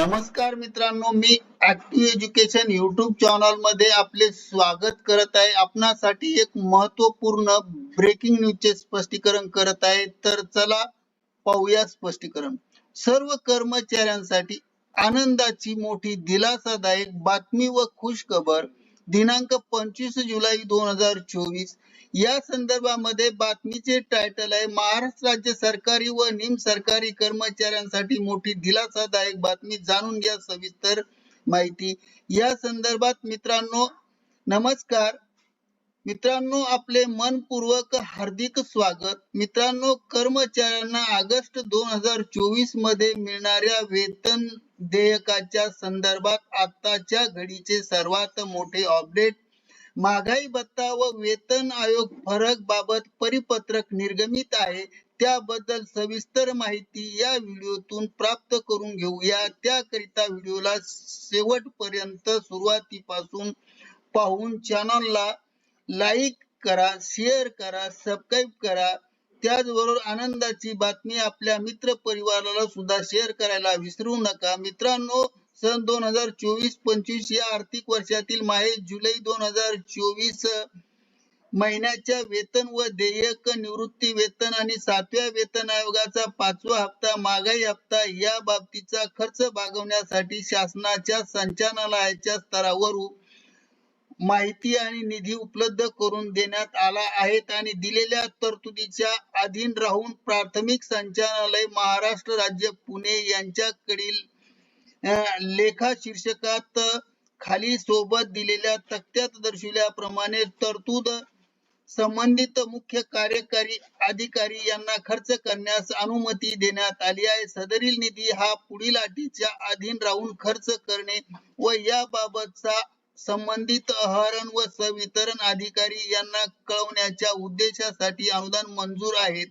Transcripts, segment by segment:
नमस्कार मित्रांनो मी ऍक्टिव्ह एज्युकेशन युट्यूब चॅनलमध्ये आपले स्वागत करत आहे. आपणासाठी एक महत्त्वपूर्ण ब्रेकिंग न्यूजचे स्पष्टीकरण करत आहे. तर चला पाहूया स्पष्टीकरण. सर्व कर्मचाऱ्यांसाठी आनंदाची मोठी दिलासादायक बातमी व खुश खबर दिनांक पंचवीस जुलै दोन हजार चोवीस. या संदर्भामध्ये बातमीचे टायटल आहे महाराष्ट्र राज्य सरकारी व निम सरकारी कर्मचाऱ्यांसाठी मोठी दिलासादायक बातमी जाणून घ्या सविस्तर माहिती. या संदर्भात मित्रांनो नमस्कार. मित्रांनो आपले मनपूर्वक हार्दिक स्वागत. मित्रांनो कर्मचाऱ्यांना ऑगस्ट दोन हजार चोवीसमध्ये मिळणाऱ्या वेतन देयकाच्या संदर्भात आताच्या घडीचे सर्वात मोठे अपडेट महागाई भत्ता व वेतन आयोग फरक बाबत परिपत्रक निर्गमित आहे. त्याबद्दल सविस्तर माहिती या व्हिडिओतून प्राप्त करून घेऊया. त्याकरिता व्हिडिओला शेवटपर्यंत सुरुवातीपासून पाहून चॅनलला लाईक करा शेअर करा सबस्क्राईब करा. त्याचबरोबर आनंदाची बातमी आपल्या मित्र परिवाराला सुद्धा शेअर करायला विसरू नका. मित्रांनो सन दोन हजार चोवीस पंचवीस या आर्थिक वर्षातील माहे जुलै दोन हजार चोवीस महिन्याच्या वेतन व देयक निवृत्ती वेतन आणि सातव्या वेतन आयोगाचा पाचवा हप्ता मागाई हप्ता या बाबतीचा खर्च भागवण्यासाठी शासनाच्या संचालनालयाच्या स्तरावर माहिती आणि निधी उपलब्ध करून देण्यात आला आहेत आणि दिलेल्या तरतुदीच्या अधीन राहून प्राथमिक संचालनालय महाराष्ट्र राज्य पुणे यांच्याकडील लेखा शीर्षकात खाली सोबत दिलेल्या तक्त्यात दर्शविल्याप्रमाणे तरतूद संबंधित मुख्य कार्यकारी अधिकारी यांना खर्च करण्यास अनुमती देण्यात आली आहे. सदरील निधी हा पुढील अटीच्या अधीन राहून खर्च करणे व याबाबतचा संबंधित अहरण व संवितरण अधिकारी यांना कळवण्याच्या उद्देशासाठी अनुदान मंजूर आहेत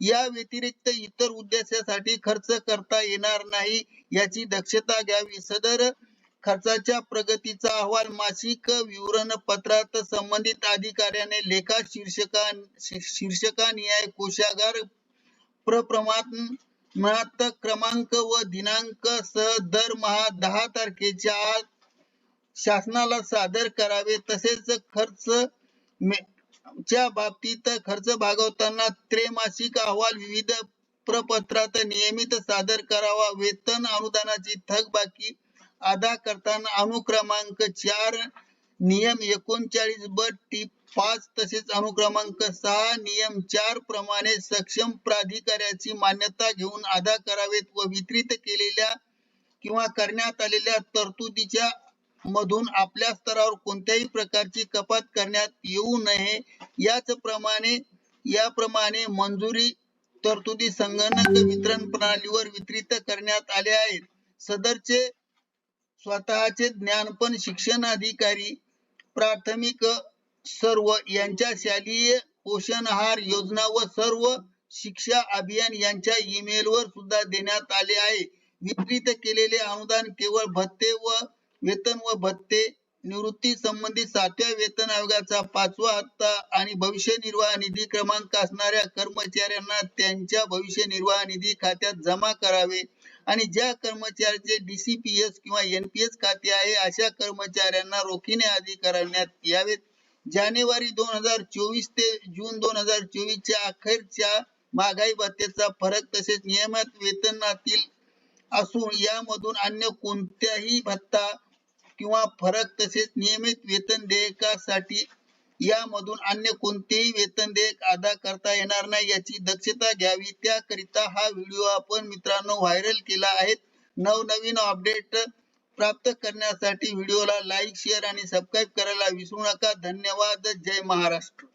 या व्यतिरिक्त इतर उद्देशासाठी खर्च करता येणार नाही याची दक्षता घ्यावी. सदर खर्चाच्या प्रगतीचा अहवाल मासिक विवरण पत्रात संबंधित अधिकाऱ्याने लेखा शीर्षका शीर्षकानिहाय कोशागार प्रप्रमाणात क्रमांक व दिनांक सह दरमहा दहा तारखेच्या आत शासनाला सादर करावे. तसेच खर्च च्या बाबतीत खर्च भागवताना त्रैमासिक अहवाल विविध प्रपत्रात नियमित सादर करावा. वेतन अनुदानाची थकबाकी अदा करताना अनुक्रमांक चार नियम एकोणचाळीस ब टी पाच तसेच अनुक्रमांक सहा नियम चार प्रमाणे सक्षम प्राधिकाऱ्याची मान्यता घेऊन अदा करावेत व वितरित केलेल्या किंवा करण्यात आलेल्या तरतुदीच्या मधून आपल्या स्तरावर कोणत्याही प्रकारची कपात करण्यात येऊ नये. याच प्रमाणे याप्रमाणे मंजुरी तरतुदी संगणक वितरण प्रणालीवर वितरित करण्यात आले आहेत. सदरचे स्वतःचे ज्ञानपण शिक्षण अधिकारी प्राथमिक सर्व यांच्या शालेय पोषण आहार योजना व सर्व शिक्षा अभियान यांच्या ईमेलवर सुद्धा देण्यात आले आहे. वितरित केलेले अनुदान केवळ भत्ते व वेतन व भत्ते निवृत्ती संबंधित सातव्या वेतन आयोगाचा पाचवा हप्ता आणि भविष्य निर्वाह निधी क्रमांक असणाऱ्या कर्मचाऱ्यांना त्यांच्या भविष्य निर्वाह निधी खात्यात जमा करावे. आणि ज्या कर्मचाऱ्याचे डीसीपीएस किंवा एनपीएस खाते आहे अशा कर्मचाऱ्यांना रोखीने आधी करण्यात यावेत. जानेवारी दोन हजार चोवीस ते जून दोन हजार चोवीस च्या अखेरच्या महागाई भत्त्याचा फरक तसेच नियमित वेतनातील असून यामधून अन्य कोणत्याही भत्ता किंवा फरक तसेच नियमित वेतन देयकासाठी यामधून अन्य कोणतेही वेतन देयक अदा करता येणार नाही याची दक्षता घ्यावी. त्याकरिता हा व्हिडिओ आपण मित्रांनो व्हायरल केला आहे. नवनवीन अपडेट प्राप्त करण्यासाठी व्हिडिओला लाईक शेअर आणि सबस्क्राईब करायला विसरू नका. धन्यवाद. जय महाराष्ट्र.